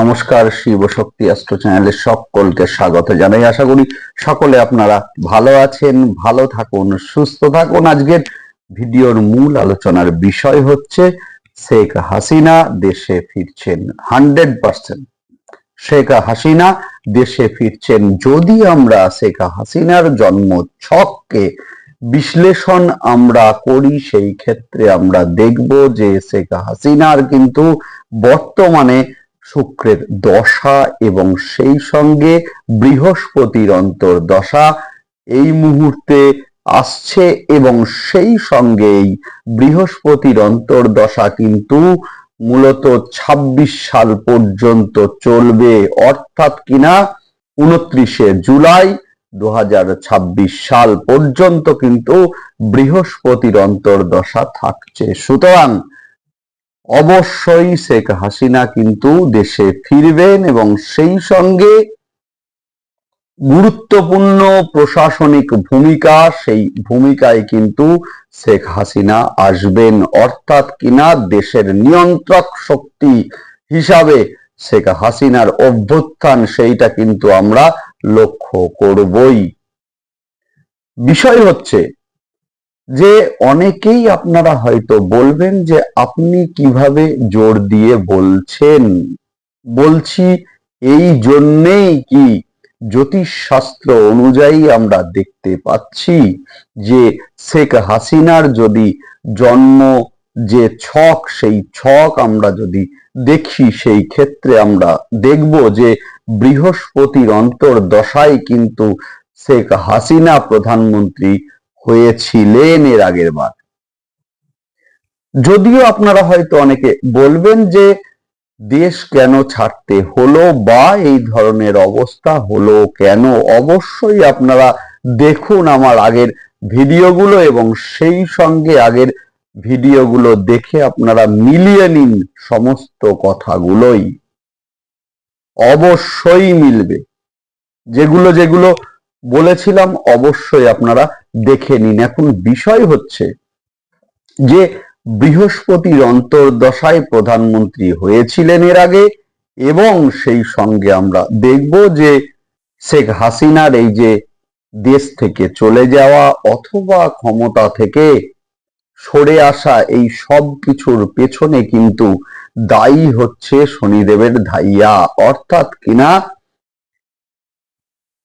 নমস্কার, শিব শক্তি অস্ত্র চ্যানেলে সকলকে স্বাগত জানাই। আশা করি সকলে আপনারা ভালো আছেন, ভালো থাকুন, সুস্থ থাকুন। আজকের ভিডিওর মূল আলোচনার বিষয় হচ্ছে, শেখ হাসিনা দেশে ফিরছেন হান্ড্রেড পার্সেন্ট। শেখ হাসিনা দেশে ফিরছেন যদি আমরা শেখ হাসিনার জন্ম ছককে বিশ্লেষণ আমরা করি, সেই ক্ষেত্রে আমরা দেখব যে শেখ হাসিনার কিন্তু বর্তমানে শুক্রের দশা এবং সেই সঙ্গে বৃহস্পতির অন্তর্দশা এই মুহূর্তে আসছে এবং সেই সঙ্গে এই বৃহস্পতির অন্তর্দশা কিন্তু মূলত ২৬ সাল পর্যন্ত চলবে। অর্থাৎ কিনা? উনত্রিশে জুলাই দু হাজার ছাব্বিশ সাল পর্যন্ত কিন্তু বৃহস্পতির অন্তর্দশা থাকছে। সুতরাং অবশ্যই শেখ হাসিনা কিন্তু দেশে ফিরবেন এবং সেই সঙ্গে গুরুত্বপূর্ণ প্রশাসনিক ভূমিকা, সেই ভূমিকায় কিন্তু শেখ হাসিনা আসবেন। অর্থাৎ কিনা দেশের নিয়ন্ত্রক শক্তি হিসাবে শেখ হাসিনার অভ্যুত্থান সেইটা কিন্তু আমরা লক্ষ্য করবই। বিষয় হচ্ছে যে অনেকেই আপনারা হয়তো বলবেন যে, আপনি কীভাবে জোর দিয়ে বলছেন? বলছি, এই জন্যেই কি জ্যোতিষ শাস্ত্র অনুযায়ী আমরা দেখতে পাচ্ছি যে, শেখ হাসিনার যদি জন্ম যে ছক, সেই ছক আমরা যদি দেখি, সেই ক্ষেত্রে আমরা দেখব যে, বৃহস্পতির অন্তর্দশায় কিন্তু শেখ হাসিনা প্রধানমন্ত্রী হয়েছিলেন এর আগের বার। যদিও আপনারা হয়তো অনেকে বলবেন যে, দেশ কেন ছাড়তে হলো বা এই ধরনের অবস্থা হলো কেন, অবশ্যই আপনারা দেখুন আমার আগের ভিডিওগুলো এবং সেই সঙ্গে আগের ভিডিওগুলো দেখে আপনারা মিলিয়ে নিন সমস্ত কথাগুলোই। অবশ্যই মিলবে। যেগুলো যেগুলো বলেছিলাম, অবশ্যই আপনারা দেখে নিন। এখন বিষয় হচ্ছে যে বৃহস্পতির অন্তর্দশায় প্রধানমন্ত্রী হয়েছিলেন এর আগে এবং সেই সঙ্গে আমরা দেখব যে শেখ হাসিনার এই যে দেশ থেকে চলে যাওয়া অথবা ক্ষমতা থেকে সরে আসা এই সব কিছুর পেছনে কিন্তু দায়ী হচ্ছে শনিদেবের ধাইয়া। অর্থাৎ কিনা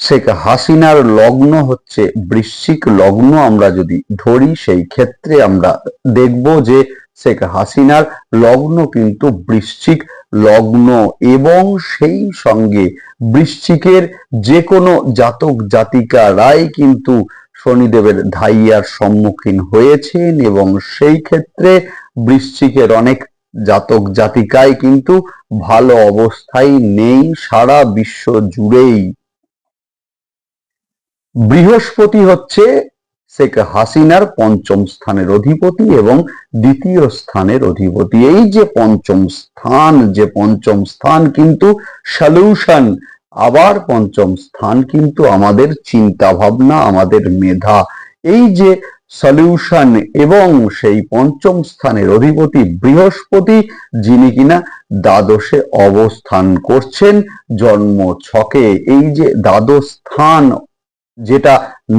শেখ হাসিনার লগ্ন হচ্ছে বৃশ্চিক লগ্ন আমরা যদি ধরি, সেই ক্ষেত্রে আমরা দেখব যে শেখ হাসিনার লগ্ন কিন্তু বৃশ্চিক লগ্ন এবং সেই সঙ্গে বৃশ্চিকের যে কোনো জাতক জাতিকারাই কিন্তু শনিদেবের ধাইয়ার সম্মুখীন হয়েছেন এবং সেই ক্ষেত্রে বৃশ্চিকের অনেক জাতক জাতিকায় কিন্তু ভালো অবস্থায় নেই, সারা বিশ্ব জুড়েই। বৃহস্পতি হচ্ছে শেখ হাসিনার পঞ্চম স্থানের অধিপতি এবং দ্বিতীয় স্থানের অধিপতি। এই যে পঞ্চম স্থান, যে পঞ্চম স্থান কিন্তু সলিউশন আবার পঞ্চম স্থান কিন্তু আমাদের চিন্তা ভাবনা আমাদের মেধা। এই যে সলিউশন এবং সেই পঞ্চম স্থানের অধিপতি বৃহস্পতি, যিনি কিনা দ্বাদশে অবস্থান করছেন জন্ম ছকে। এই যে দ্বাদশ স্থান যেটা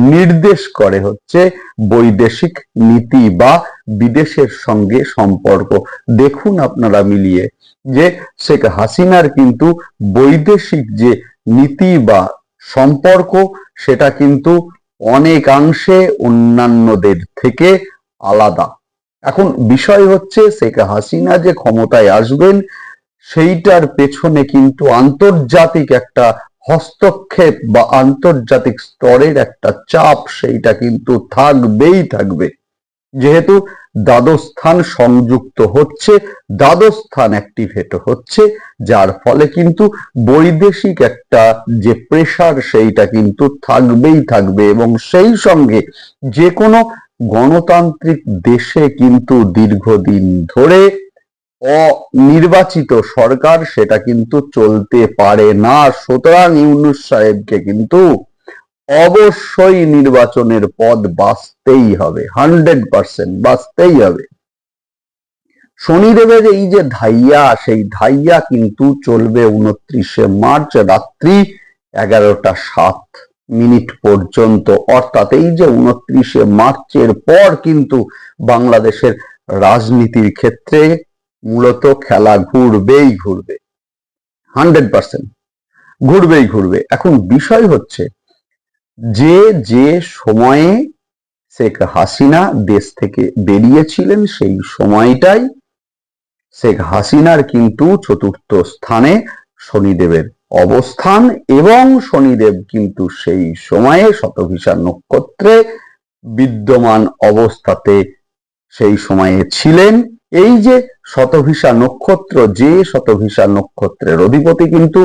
নির্দেশ করে হচ্ছে বৈদেশিক নীতি বা বিদেশের সঙ্গে সম্পর্ক। দেখুন আপনারা মিলিয়ে যে শেখ হাসিনার কিন্তু বৈদেশিক যে নীতি বা সম্পর্ক, সেটা কিন্তু অনেকাংশে অন্যান্যদের থেকে আলাদা। এখন বিষয় হচ্ছে শেখ হাসিনা যে ক্ষমতায় আসবেন, সেইটার পেছনে কিন্তু আন্তর্জাতিক একটা হস্তক্ষেপ বা আন্তর্জাতিক স্তরের একটা চাপ সেইটা কিন্তু থাকবেই থাকবে। যেহেতু দ্বাদস্থান সংযুক্ত হচ্ছে, দ্বাদস্থান অ্যাক্টিভেট হচ্ছে, যার ফলে কিন্তু বৈদেশিক একটা যে প্রেশার সেইটা কিন্তু থাকবেই থাকবে এবং সেই সঙ্গে যে কোনো গণতান্ত্রিক দেশে কিন্তু দীর্ঘদিন ধরে অনির্বাচিত সরকার সেটা কিন্তু চলতে পারে না। সুতরাং ইউনুস সাহেবকে কিন্তু অবশ্যই নির্বাচনের পদ বাঁচতেই হবে, হান্ড্রেড পার্সেন্ট বাঁচতেই হবে। শনিদেবের এই যে ধাইয়া, সেই ধাইয়া কিন্তু চলবে উনত্রিশে মার্চ রাত্রি এগারোটা সাত মিনিট পর্যন্ত। অর্থাৎ এই যে উনত্রিশে মার্চের পর কিন্তু বাংলাদেশের রাজনীতির ক্ষেত্রে মূলত খেলা ঘুরবেই ঘুরবে। হান্ড্রেড পার্সেন্ট ঘুরবেই ঘুরবে। এখন বিষয় হচ্ছে, যে যে সময়ে শেখ হাসিনা দেশ থেকে বেরিয়েছিলেন, সেই সময়টাই শেখ হাসিনার কিন্তু চতুর্থ স্থানে শনিদেবের অবস্থান এবং শনিদেব কিন্তু সেই সময়ে শতভিসা নক্ষত্রে বিদ্যমান অবস্থাতে সেই সময়ে ছিলেন। এই যে শতভিসা নক্ষত্র, যে শতভিসা নক্ষত্রের অধিপতি কিন্তু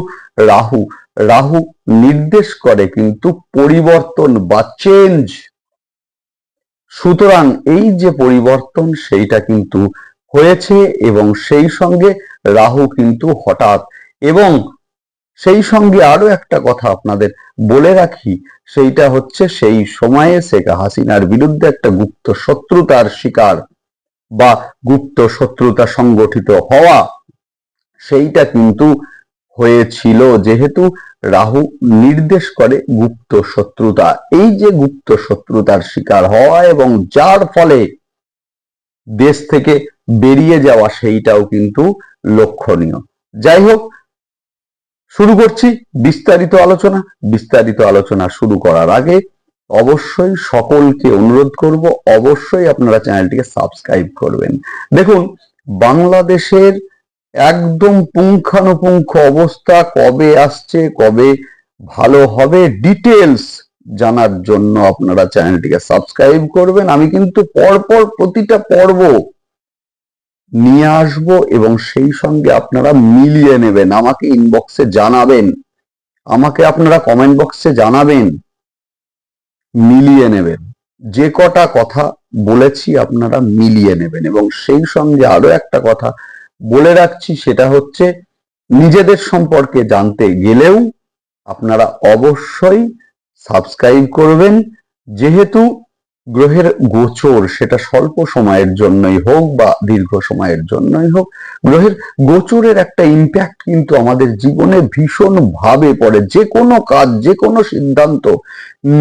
রাহু। রাহু নির্দেশ করে কিন্তু পরিবর্তন বা চেঞ্জ সুতরাং এই যে পরিবর্তন, সেইটা কিন্তু হয়েছে এবং সেই সঙ্গে রাহু কিন্তু হঠাৎ। এবং সেই সঙ্গে আরও একটা কথা আপনাদের বলে রাখি, সেইটা হচ্ছে সেই সময়ে শেখ হাসিনার বিরুদ্ধে একটা গুপ্ত শত্রুতার শিকার। বা গুপ্ত শত্রুতা সংগঠিত হওয়া, সেইটা কিন্তু হয়েছিল যেহেতু রাহু নির্দেশ করে গুপ্ত শত্রুতা। এই যে গুপ্ত শত্রুতার শিকার হওয়া এবং যার ফলে দেশ থেকে বেরিয়ে যাওয়া, সেইটাও কিন্তু লক্ষণীয়। যাই হোক, শুরু করছি বিস্তারিত আলোচনা। বিস্তারিত আলোচনা শুরু করার আগে অবশ্যই সকলকে অনুরোধ করব, অবশ্যই আপনারা চ্যানেলটিকে সাবস্ক্রাইব করবেন। দেখুন, বাংলাদেশের একদম পুঙ্খানুপুঙ্খ অবস্থা কবে আসছে, কবে ভালো হবে ডিটেলস জানার জন্য আপনারা চ্যানেলটিকে সাবস্ক্রাইব করবেন। আমি কিন্তু পরপর প্রতিটা পর্ব নিয়ে আসব এবং সেই সঙ্গে আপনারা মিলিয়ে নেবেন, আমাকে ইনবক্সে জানাবেন। আমাকে আপনারা কমেন্ট বক্সে জানাবেন। মিলিয়ে নেবেন। যে কটা কথা বলেছি আপনারা মিলিয়ে নেবেন এবং সেই সঙ্গে আরও একটা কথা বলে রাখছি, সেটা হচ্ছে নিজেদের সম্পর্কে জানতে গেলেও আপনারা অবশ্যই সাবস্ক্রাইব করবেন। যেহেতু গ্রহের গোচর সেটা স্বল্প সময়ের জন্যই হোক বা দীর্ঘ সময়ের জন্যই হোক, গ্রহের গোচরের একটা ইম্প্যাক্ট কিন্তু আমাদের জীবনে ভীষণ ভাবে পড়ে। যে কোনো কাজ যে কোনো সিদ্ধান্ত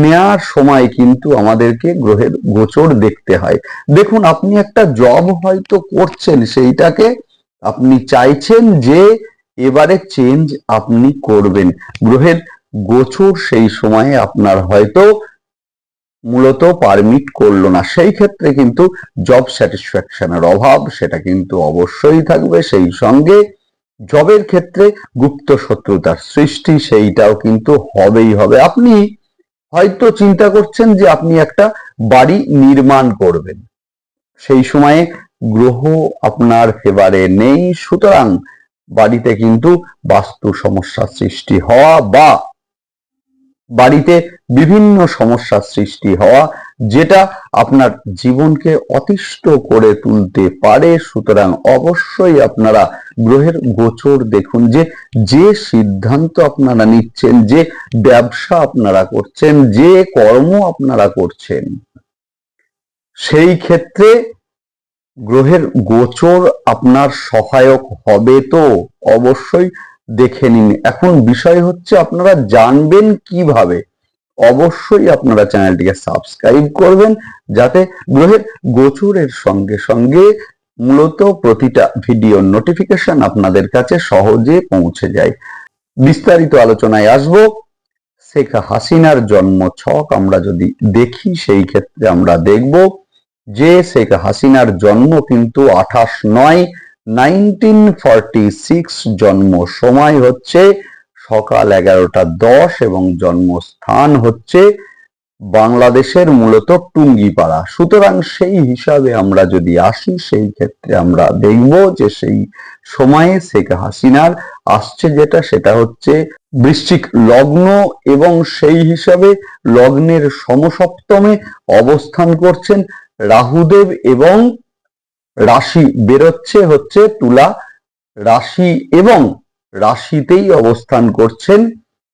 নেয়ার সময় কিন্তু আমাদেরকে গ্রহের গোচর দেখতে হয়। দেখুন, আপনি একটা জব হয়তো করছেন, সেইটাকে আপনি চাইছেন যে এবারে চেঞ্জ আপনি করবেন। গ্রহের গোচর সেই সময়ে আপনার হয়তো মূলত পারমিট করল না। সেই ক্ষেত্রে কিন্তু জব স্যাটিসফ্যাকশনের অভাব, সেটা কিন্তু অবশ্যই থাকবে। সেই সঙ্গে জবের ক্ষেত্রে গুপ্ত শত্রুতার সৃষ্টি, সেইটাও কিন্তু হবেই হবে। আপনি হয়তো চিন্তা করছেন যে আপনি একটা বাড়ি নির্মাণ করবেন। সেই সময়ে গ্রহ আপনার ফেভারে নেই, সুতরাং বাড়িতে কিন্তু বাস্তু সমস্যা সৃষ্টি হওয়া বা বাড়িতে বিভিন্ন সমস্যার সৃষ্টি হওয়া, যেটা আপনার জীবনকে অতিষ্ঠ করে তুলতে পারে। সুতরাং অবশ্যই আপনারা গ্রহের গোচর দেখুন যে যে সিদ্ধান্ত আপনারা নিচ্ছেন, যে ব্যবসা আপনারা করছেন, যে কর্ম আপনারা করছেন, সেই ক্ষেত্রে গ্রহের গোচর আপনার সহায়ক হবে তো। অবশ্যই দেখে নিন। এখন বিষয় হচ্ছে আপনারা জানবেন কীভাবে। অবশ্যই আপনারা চ্যানেলটিকে সাবস্ক্রাইব করবেন যাতে গ্রহের গোচরের সঙ্গে সঙ্গে মূলত প্রতিটা ভিডিও নোটিফিকেশন আপনাদের কাছে সহজে পৌঁছে যায়। বিস্তারিত আলোচনায় আসব। শেখ হাসিনার জন্ম ছক আমরা যদি দেখি, সেই ক্ষেত্রে আমরা দেখব যে শেখ হাসিনার জন্ম কিন্তু আঠাশ নয় নাইনটিন ফর্টি সিক্স জন্ম সময় হচ্ছে সকাল এগারোটা দশ এবং জন্মস্থান হচ্ছে বাংলাদেশের মূলত টুঙ্গিপাড়া। সুতরাং সেই হিসাবে আমরা যদি আসি, সেই ক্ষেত্রে আমরা দেখব যে সেই সময়ে শেখ হাসিনার আসছে যেটা, সেটা হচ্ছে বৃশ্চিক লগ্ন এবং সেই হিসাবে লগ্নের সমসপ্তমে অবস্থান করছেন রাহুদেব এবং রাশি বেরোচ্ছে হচ্ছে তুলা রাশি এবং রাশিতেই অবস্থান করছেন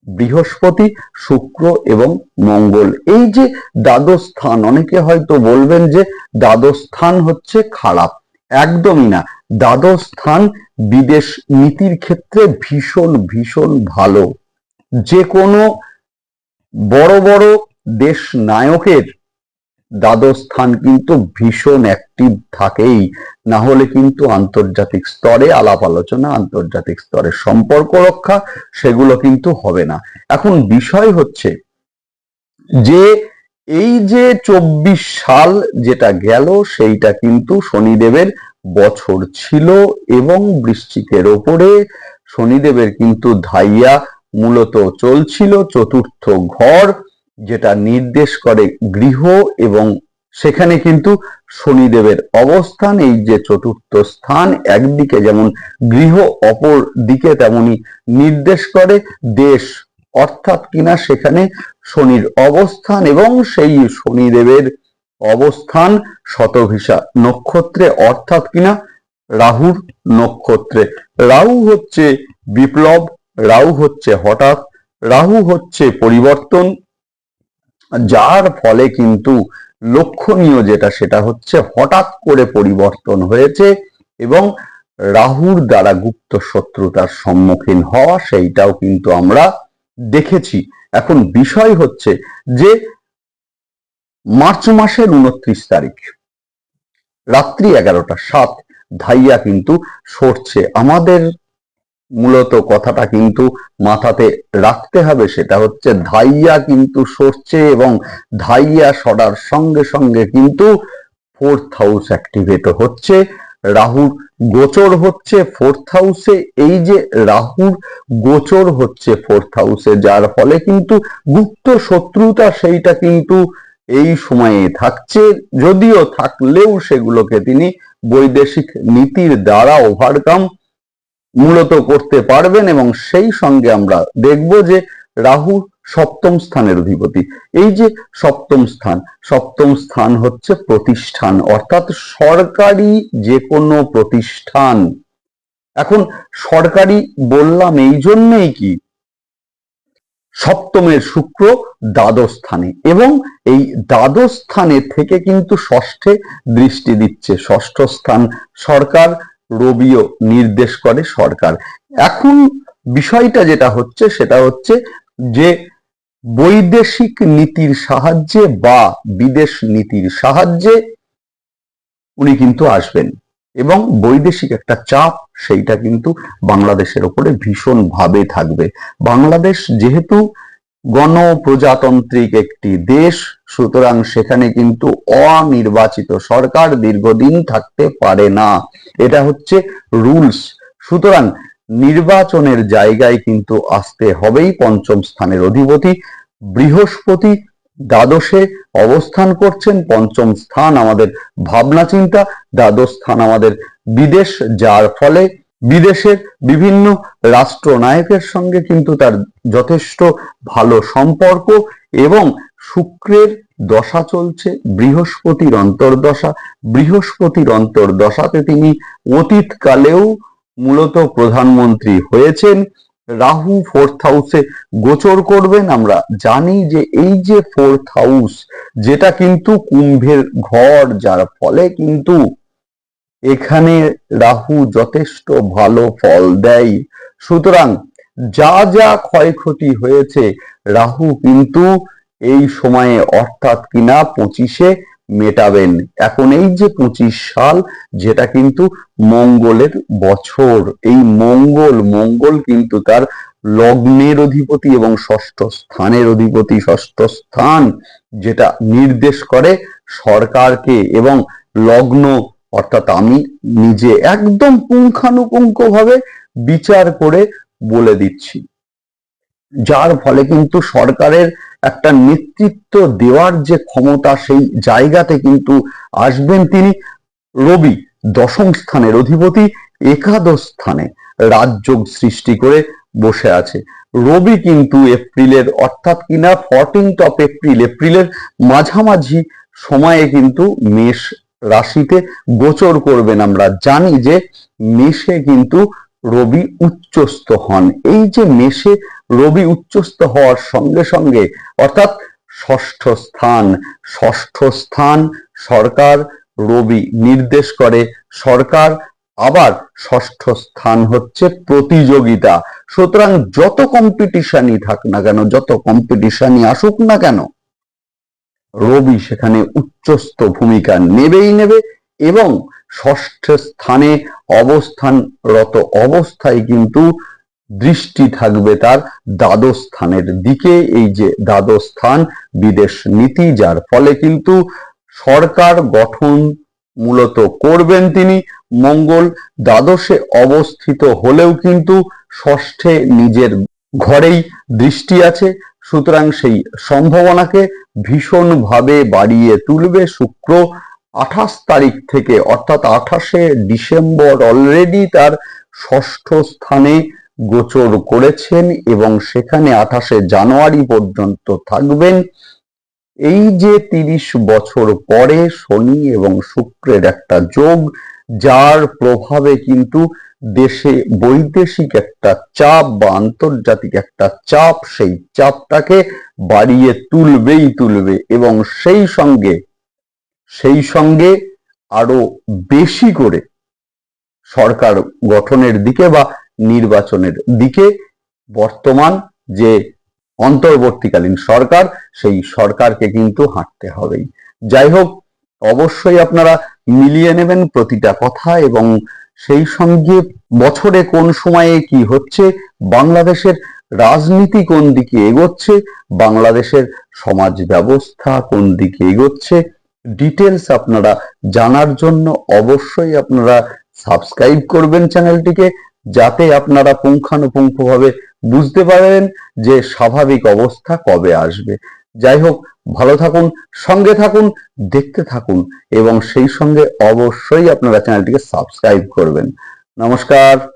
বৃহস্পতি, শুক্র এবং মঙ্গল। এই যে দ্বাদশ স্থান, অনেকে হয়তো বলবেন যে দ্বাদশ স্থান হচ্ছে খারাপ। একদমই না। দ্বাদশ স্থান বিদেশ নীতির ক্ষেত্রে ভীষণ ভীষণ ভালো। যে কোনো বড় বড় দেশ নায়কের দ্বাদশ স্থান কিন্তু ভীষণ অ্যাক্টিভ থাকেই। না হলে কিন্তু আন্তর্জাতিক স্তরে আলাপ আলোচনা, আন্তর্জাতিক স্তরে সম্পর্ক রক্ষা, সেগুলো কিন্তু হবে না। এখন বিষয় হচ্ছে যে এই যে চব্বিশ সাল যেটা গেল, সেইটা কিন্তু শনিদেবের বছর ছিল এবং বৃশ্চিকের ওপরে শনিদেবের কিন্তু ধাইয়া মূলত চলছিল, চতুর্থ ঘর। যেটা নির্দেশ করে গৃহ এবং সেখানে কিন্তু শনিদেবের অবস্থান, এই যে চতুর্থ স্থান, একদিকে যেমন গৃহ, অপর দিকে তেমনি নির্দেশ করে দেশ। অর্থাৎ কিনা সেখানে শনির অবস্থান এবং সেই শনিদেবের অবস্থান শতভিসা নক্ষত্রে, অর্থাৎ কিনা রাহুর নক্ষত্রে। রাহু হচ্ছে বিপ্লব, রাহু হচ্ছে হঠাৎ, রাহু হচ্ছে পরিবর্তন যার ফলে কিন্তু লক্ষণীয় যেটা সেটা হচ্ছে হঠাৎ করে পরিবর্তন হয়েছে এবং রাহুর দ্বারা গুপ্ত শত্রুতার সম্মুখীন হওয়া সেইটাও কিন্তু আমরা দেখেছি। এখন বিষয় হচ্ছে যে মার্চ মাসের উনত্রিশ তারিখ, রাত্রি এগারোটা সাত ধাইয়া কিন্তু সরছে। আমাদের মূলত কথাটা কিন্তু মাথাতে রাখতে হবে, সেটা হচ্ছে ধাইয়া কিন্তু সরছে এবং ধাইয়া সরার সঙ্গে সঙ্গে কিন্তু ফোর্থ হাউস অ্যাক্টিভেট হচ্ছে। রাহুর গোচর হচ্ছে ফোর্থ হাউসে এই যে রাহুর গোচর হচ্ছে ফোর্থ হাউসে যার ফলে কিন্তু গুপ্ত শত্রুতা সেইটা কিন্তু এই সময়ে থাকছে, যদিও থাকলেও সেগুলোকে তিনি বৈদেশিক নীতির দ্বারা ওভারকাম মূলত করতে পারবেন এবং সেই সঙ্গে আমরা দেখব যে রাহু সপ্তম স্থানের অধিপতি। এই যে সপ্তম স্থান সপ্তম স্থান হচ্ছে প্রতিষ্ঠান, অর্থাৎ সরকারি যে কোনো প্রতিষ্ঠান। এখন সরকারি বললাম এই জন্যেই কি? সপ্তমের শুক্র দ্বাদশ স্থানে এবং এই দ্বাদশ স্থানে থেকে কিন্তু ষষ্ঠে দৃষ্টি দিচ্ছে। ষষ্ঠ স্থান সরকার রবিও নির্দেশ করে সরকার। এখন বিষয়টা যেটা হচ্ছে, সেটা হচ্ছে যে বৈদেশিক নীতির সাহায্যে বা বিদেশ নীতির সাহায্যে উনি কিন্তু আসবেন। এবং বৈদেশিক একটা চাপ, সেইটা কিন্তু বাংলাদেশের ওপরে ভীষণ ভাবে থাকবে। বাংলাদেশ যেহেতু গণপ্রজাতান্ত্রিক একটি দেশ, সুতরাং সেখানে কিন্তু অনির্বাচিত সরকার দীর্ঘদিন থাকতে পারে না। এটা হচ্ছে রুলস। সুতরাং নির্বাচনের জায়গায় কিন্তু আসতে হবেই পঞ্চম স্থানের অধিপতি। বৃহস্পতি দ্বাদশে অবস্থান করছেন পঞ্চম স্থান আমাদের ভাবনা চিন্তা দ্বাদশ স্থান আমাদের বিদেশ, যার ফলে বিদেশের বিভিন্ন রাষ্ট্রনায়কের সঙ্গে কিন্তু তার যথেষ্ট ভালো সম্পর্ক এবং শুক্রের দশা চলছে, বৃহস্পতির অন্তর্দশা। বৃহস্পতির অন্তর্দশাতে তিনি অতীতকালেও মূলত প্রধানমন্ত্রী হয়েছেন। রাহু ফোর্থ হাউসে গোচর করবেন। আমরা জানি যে এই যে ফোর্থ হাউস যেটা কিন্তু কুম্ভের ঘর, যার ফলে কিন্তু এখানে রাহু যথেষ্ট ভালো ফল দেয়। সুতরাং যা যা ক্ষয়ক্ষতি হয়েছে, রাহু কিন্তু এই সময়ে অর্থাৎ কিনা পঁচিশে মেটাবেন। এখন এই যে পঁচিশ সাল, যেটা কিন্তু মঙ্গলের বছর। এই মঙ্গল মঙ্গল কিন্তু তার লগ্নের অধিপতি এবং ষষ্ঠ স্থানের অধিপতি, ষষ্ঠ স্থান, যেটা নির্দেশ করে সরকারকে এবং লগ্ন অর্থাৎ আমি নিজে একদম পুঙ্খানুপুঙ্খ ভাবে বিচার করে বলে দিচ্ছি। যার ফলে কিন্তু সরকারের একটা নেতৃত্ব দেওয়ার যে ক্ষমতা সেই জায়গাতে কিন্তু আসবেন তিনি রবি, দশম স্থানের অধিপতি, একাদশ স্থানে রাজযোগ সৃষ্টি করে বসে আছে। রবি কিন্তু এপ্রিলের, অর্থাৎ কিনা ফোরটিন্থ অফ এপ্রিল এপ্রিলের মাঝামাঝি সময়ে কিন্তু মেষ রাশিতে গোচর করবেন আমরা। জানি যে মেষে কিন্তু রবি উচ্চস্থ হন। এই যে মেষে রবি উচ্চস্থ হওয়ার সঙ্গে সঙ্গে, অর্থাৎ ষষ্ঠ স্থান ষষ্ঠ স্থান সরকার রবি নির্দেশ করে, সরকার আবার ষষ্ঠ স্থান হচ্ছে প্রতিযোগিতা। সুতরাং যত কম্পিটিশনই থাক না কেন, যত কম্পিটিশনই আসুক না কেন রবি সেখানে উচ্চস্থ ভূমিকা নেবেই নেবে এবং ষষ্ঠ স্থানে অবস্থানরত অবস্থায় কিন্তু দৃষ্টি থাকবে তার দ্বাদশ স্থানের দিকে। এই যে দ্বাদশ স্থান, বিদেশ নীতি, যার ফলে কিন্তু সরকার গঠন মূলত করবেন তিনি। মঙ্গল দ্বাদশে অবস্থিত হলেও কিন্তু ষষ্ঠে নিজের ঘরেই দৃষ্টি আছে। সুতরাং সেই সম্ভাবনাকে ভীষণভাবে বাড়িয়ে তুলবে শুক্র আঠাশ তারিখ থেকে, অর্থাৎ আঠাশে ডিসেম্বর অলরেডি তার ষষ্ঠ স্থানে গোচর করেছেন এবং সেখানে আঠাশে জানুয়ারি পর্যন্ত থাকবেন। এই যে তিরিশ বছর পরে শনি এবং শুক্রের একটা যোগ, যার প্রভাবে কিন্তু দেশে বৈদেশিক একটা চাপ বা আন্তর্জাতিক একটা চাপ, সেই চাপটাকে বাড়িয়ে তুলবেই তুলবে এবং সেই সঙ্গে সেই সঙ্গে আরও বেশি করে সরকার গঠনের দিকে বা নির্বাচনের দিকে বর্তমান যে অন্তর্বর্তীকালীন সরকার, সেই সরকারকে কিন্তু হাঁটতে হবেই। যাই হোক, অবশ্যই আপনারা মিলিয়ে নেবেন প্রতিটা কথা এবং সেই সঙ্গে বছরে কোন সময়ে কি হচ্ছে? বাংলাদেশের রাজনীতি কোন দিকে এগোচ্ছে? বাংলাদেশের সমাজ ব্যবস্থা কোন দিকে এগোচ্ছে? ডিটেলস আপনারা জানার জন্য অবশ্যই আপনারা সাবস্ক্রাইব করবেন চ্যানেলটিকে, যাতে আপনারা পুঙ্খানুপুঙ্খভাবে বুঝতে পারেন যে স্বাভাবিক অবস্থা কবে আসবে। যাই হোক ভালো থাকুন, সঙ্গে থাকুন, দেখতে থাকুন এবং সেই সঙ্গে অবশ্যই আপনারা চ্যানেলটিকে সাবস্ক্রাইব করবেন। নমস্কার।